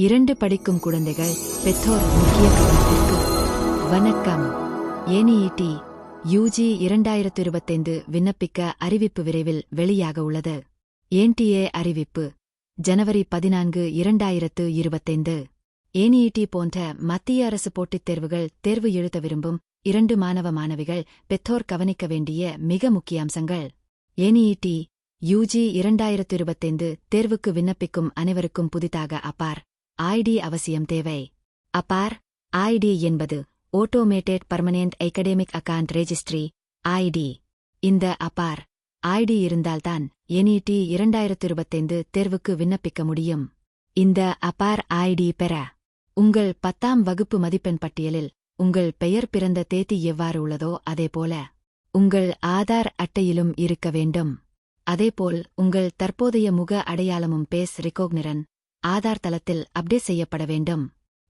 இரண்டு படிக்கும் குழந்தைகள் பெற்றோர் முக்கிய கவனத்திற்கு வணக்கம். ஏனிஇடி யூஜி இரண்டாயிரத்து இருபத்தைந்து விண்ணப்பிக்க அறிவிப்பு விரைவில் வெளியாக உள்ளது. ஏன்டிஏ அறிவிப்பு. ஜனவரி பதினான்கு இரண்டாயிரத்து இருபத்தைந்து ஏனிஇடி போன்ற மத்திய அரசு போட்டித் தேர்வுகள் தேர்வு எழுத விரும்பும் இரண்டு மாணவ மாணவிகள் பெற்றோர் கவனிக்க வேண்டிய மிக முக்கிய அம்சங்கள். ஏனிஇடி யூஜி இரண்டாயிரத்து இருபத்தைந்து தேர்வுக்கு விண்ணப்பிக்கும் அனைவருக்கும் புதிதாக அப்பார். ஐடி அவசியம் தேவை. அப்பார் ஐடி என்பது automated permanent academic account registry ID இந்த அப்பார் ஐடி இருந்தால்தான் என்இடி இரண்டாயிரத்து இருபத்தைந்து தேர்வுக்கு விண்ணப்பிக்க முடியும். இந்த அப்பார் ஐடி பெற உங்கள் பத்தாம் வகுப்பு மதிப்பெண் பட்டியலில் உங்கள் பெயர் பிறந்த தேதி எவ்வாறு உள்ளதோ அதேபோல உங்கள் ஆதார் அட்டையிலும் இருக்க வேண்டும். அதேபோல் உங்கள் தற்போதைய முக அடையாளமும் பேஸ் ரிகோக்னிரன் ஆதார் தளத்தில் அப்டேட் செய்யப்பட வேண்டும்.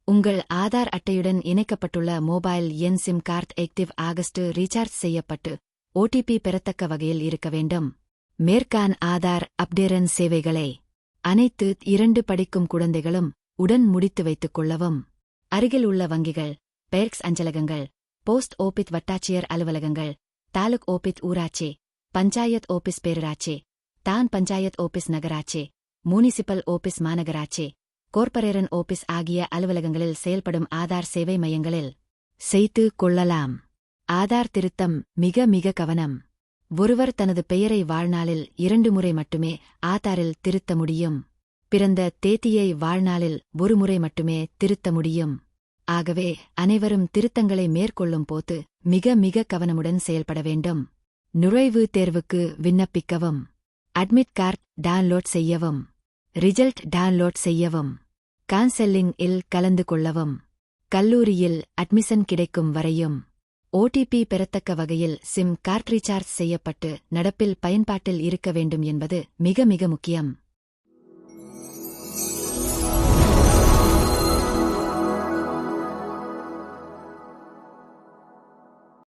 உங்கள் ஆதார் அட்டையுடன் இணைக்கப்பட்டுள்ள மொபைல் எண் சிம் கார்ட் ஆக்டிவ் ஆகஸ்ட் ரீசார்ஜ் செய்யப்பட்டு ஓடிபி பெறத்தக்க வகையில் இருக்க வேண்டும். மேற்கான் ஆதார் அப்டேரன் சேவைகளை அனைத்து இரண்டு படிக்கும் குழந்தைகளும் உடன் முடித்து வைத்துக் கொள்ளவும். அருகில் உள்ள வங்கிகள் பெர்க்ஸ் அஞ்சலகங்கள் போஸ்ட் ஓபித் வட்டாட்சியர் அலுவலகங்கள் தாலுக் ஓபித் ஊராட்சி பஞ்சாயத் ஓபிஸ் பேரூராட்சி தான் பஞ்சாயத் ஓபிஸ் நகராட்சி முனிசிபல் ஓபிஸ் மாநகராட்சி கோர்பரேரன் ஓபிஸ் ஆகிய அலுவலகங்களில் செயல்படும் ஆதார் சேவை மையங்களில் செய்து கொள்ளலாம். ஆதார் திருத்தம் மிக மிக கவனம். ஒருவர் தனது பெயரை வாழ்நாளில் இரண்டு முறை மட்டுமே ஆதாரில் திருத்த முடியும். பிறந்த தேதியை வாழ்நாளில் ஒரு முறை மட்டுமே திருத்த முடியும். ஆகவே அனைவரும் திருத்தங்களை மேற்கொள்ளும் போது மிக மிக கவனமுடன் செயல்பட வேண்டும். நுழைவு தேர்வுக்கு விண்ணப்பிக்கவும். அட்மிட் கார்டு டவுன்லோட் செய்யவும். ரிசல்ட் டவுன்லோட் செய்யவும். கான்செல்லிங் இல் கலந்து கொள்ளவும். கல்லூரியில் அட்மிஷன் கிடைக்கும் வரையும். ஓடிபி பெறத்தக்க வகையில் சிம் கார்ட் ரீசார்ஜ் செய்யப்பட்டு நடப்பில் பயன்பாட்டில் இருக்க வேண்டும் என்பது மிக மிக முக்கியம்.